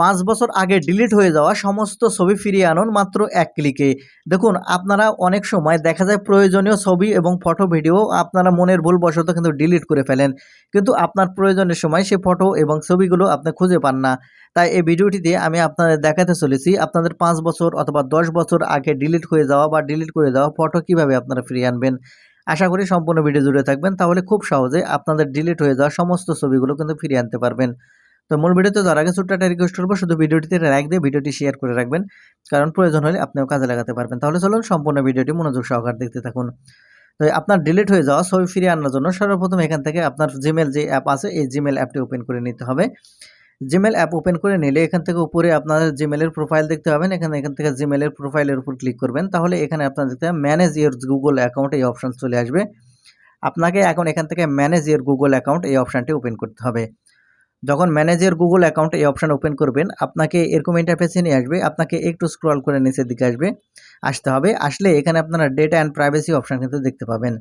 পাঁচ বছর আগে ডিলিট হয়ে যাওয়া সমস্ত ছবি ফিরিয়ে আনুন মাত্র এক ক্লিকে দেখুন, আপনারা অনেক সময় দেখা যায় প্রয়োজনীয় ছবি এবং ফটো ভিডিও আপনারা মনের ভুলবশত কিন্তু ডিলিট করে ফেলেন। কিন্তু আপনার প্রয়োজনের সময় সেই ফটো এবং ছবিগুলো আপনি খুঁজে পান না। তাই এই ভিডিওটিতে আমি আপনাদের দেখাতে চলেছি আপনাদের পাঁচ বছর অথবা দশ বছর আগে ডিলিট হয়ে যাওয়া বা ডিলিট করে যাওয়া ফটো কীভাবে আপনারা ফিরিয়ে আনবেন। আশা করি সম্পূর্ণ ভিডিও জুড়ে থাকবেন। তাহলে খুব সহজে আপনাদের ডিলিট হয়ে যাওয়া সমস্ত ছবিগুলো কিন্তু ফিরিয়ে আনতে পারবেন। তো মূল ভিডিওতে যাওয়ার আগে ছোট্ট একটা রিকোয়েস্ট করব, শুধু ভিডিওটিতে লাইক দিয়ে ভিডিওটি শেয়ার করে রাখবেন। কারণ প্রয়োজন হলে আপনিও কাজে লাগাতে পারবেন। তাহলে চলুন সম্পূর্ণ ভিডিওটি মনোযোগ সহকারে দেখতে থাকুন। তো আপনার ডিলিট হয়ে যাওয়া ছবি ফিরিয়ে আনার জন্য সর্বপ্রথম এখান থেকে আপনার জিমেল যে অ্যাপ আছে, এই জিমেল অ্যাপটি ওপেন করে নিতে হবে। জিমেল অ্যাপ ওপেন করে নিলে এখান থেকে উপরে আপনার জিমেলের প্রোফাইল দেখতে পাবেন। এখানে এখান থেকে জিমেলের প্রোফাইলের উপর ক্লিক করবেন। তাহলে এখানে আপনার দেখতে ম্যানেজ ইয়ার গুগল অ্যাকাউন্ট এই অপশান চলে আসবে। আপনাকে এখন এখান থেকে ম্যানেজ ইয়ার গুগল অ্যাকাউন্ট এই অপশানটি ওপেন করতে হবে। যখন ম্যানেজার গুগল অ্যাকাউন্ট এই অপশান ওপেন করবেন, আপনাকে এরকম ইন্টারফেসে নিয়ে আসবে, আপনাকে একটু স্ক্রল করে নিচের দিকে আসবে, আসতে হবে। আসলে এখানে আপনারা ডেটা অ্যান্ড প্রাইভেসি অপশান কিন্তু দেখতে পাবেন।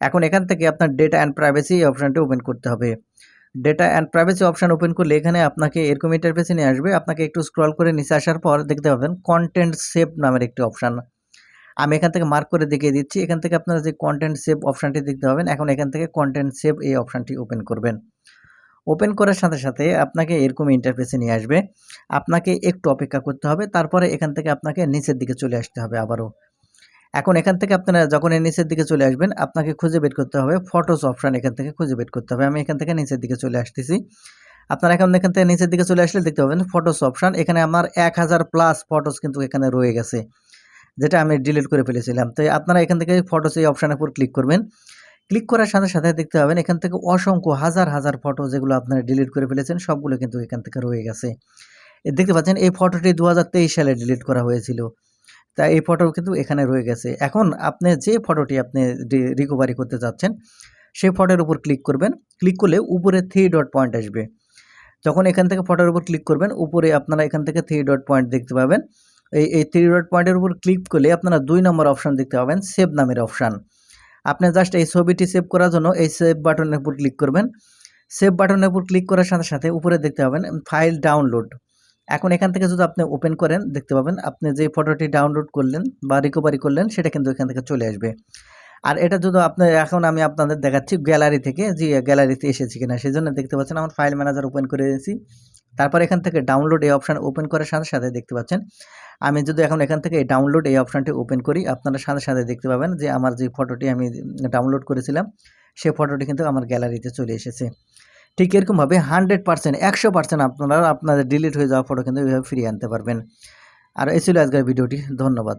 এখন এখান থেকে আপনার ডেটা অ্যান্ড প্রাইভেসি এই অপশানটি ওপেন করতে হবে। Data and privacy option open করলে এখানে আপনাকে এরকম ইন্টারফেসে নিয়ে আসবে, আপনাকে একটু স্ক্রল করে নিচে আসার পর দেখতে পাবেন কন্টেন্ট সেভ নামের একটি অপশান আমি এখান থেকে মার্ক করে দেখিয়ে দিচ্ছি, এখান থেকে আপনারা যে কন্টেন্ট সেভ অপশানটি দেখতে পাবেন, এখন এখান থেকে কন্টেন্ট সেভ এই অপশানটি ওপেন করবেন। ওপেন করার সাথে সাথে আপনাকে এরকম ইন্টারফেসে নিয়ে আসবে। আপনাকে একটু অপেক্ষা করতে হবে, তারপরে এখান থেকে আপনাকে নিচের দিকে চলে আসতে হবে আবারও। এখন এখান থেকে আপনারা যখন এই নিচের দিকে চলে আসবেন, আপনাকে খুঁজে বের করতে হবে ফটোস অপশান এখান থেকে খুঁজে বের করতে হবে। আমি এখান থেকে নিচের দিকে চলে আসতেছি। আপনারা এখন এখান থেকে নিচের দিকে চলে আসলে দেখতে পাবেন ফটোস অপশান এখানে আমার এক হাজার প্লাস ফটোস কিন্তু এখানে রয়ে গেছে, যেটা আমি ডিলিট করে ফেলেছিলাম। তো আপনারা এখান থেকে ফটোস এই অপশানের উপর ক্লিক করবেন। ক্লিক করার সাথে সাথে দেখতে পাবেন এখান থেকে অসংখ্য হাজার হাজার ফটো যেগুলো আপনারা ডিলিট করে ফেলেছেন, সবগুলো কিন্তু এখান থেকে রয়ে গেছে। দেখতে পাচ্ছেন, এই ফটোটি দু হাজার তেইশ সালে ডিলিট করা হয়েছিল। তাই এই ফটো কিন্তু এখানে রয়ে গেছে। এখন আপনি যে ফটোটি আপনি রিকভারি করতে চাচ্ছেন, সেই ফটোর উপর ক্লিক করবেন। ক্লিক করলে উপরে থ্রি ডট পয়েন্ট আসবে। যখন এখান থেকে ফটোর উপর ক্লিক করবেন, উপরে আপনারা এখান থেকে থ্রি ডট পয়েন্ট দেখতে পাবেন। এই এই থ্রি ডট পয়েন্টের উপর ক্লিক করলে আপনারা দুই নম্বর অপশান দেখতে পাবেন সেভ নামের অপশান আপনি জাস্ট এই ছবিটি সেভ করার জন্য এই সেভ বাটনের উপর ক্লিক করবেন। সেভ বাটনের উপর ক্লিক করার সাথে সাথে উপরে দেখতে পাবেন ফাইল ডাউনলোড এখন এখান থেকে যদি আপনি ওপেন করেন, দেখতে পাবেন আপনি যে ফটোটি ডাউনলোড করলেন বা রিকভারি করলেন, সেটা কিন্তু এখান থেকে চলে আসবে। আর এটা যদি আপনার এখন আমি আপনাদের দেখাচ্ছি গ্যালারি থেকে, যে গ্যালারিতে এসেছি কিনা সেই জন্য দেখতে পাচ্ছেন আমার ফাইল ম্যানেজার ওপেন করে দিয়েছি। তারপর এখান থেকে ডাউনলোড এই অপশান ওপেন করার সাথে সাথে দেখতে পাচ্ছেন। আমি যদি এখন এখান থেকে ডাউনলোড এই অপশানটি ওপেন করি, আপনারা সাথে সাথে দেখতে পাবেন যে আমার যে ফটোটি আমি ডাউনলোড করেছিলাম সেই ফটোটি কিন্তু আমার গ্যালারিতে চলে এসেছে। ঠিক এরকমভাবে হান্ড্রেড পার্সেন্ট একশো পার্সেন্ট আপনারা আপনাদের ডিলিট হয়ে যাওয়া ফটো কিন্তু এইভাবে ফিরিয়ে আনতে পারবেন। আর এই ছিল আজকের ভিডিওটি, ধন্যবাদ।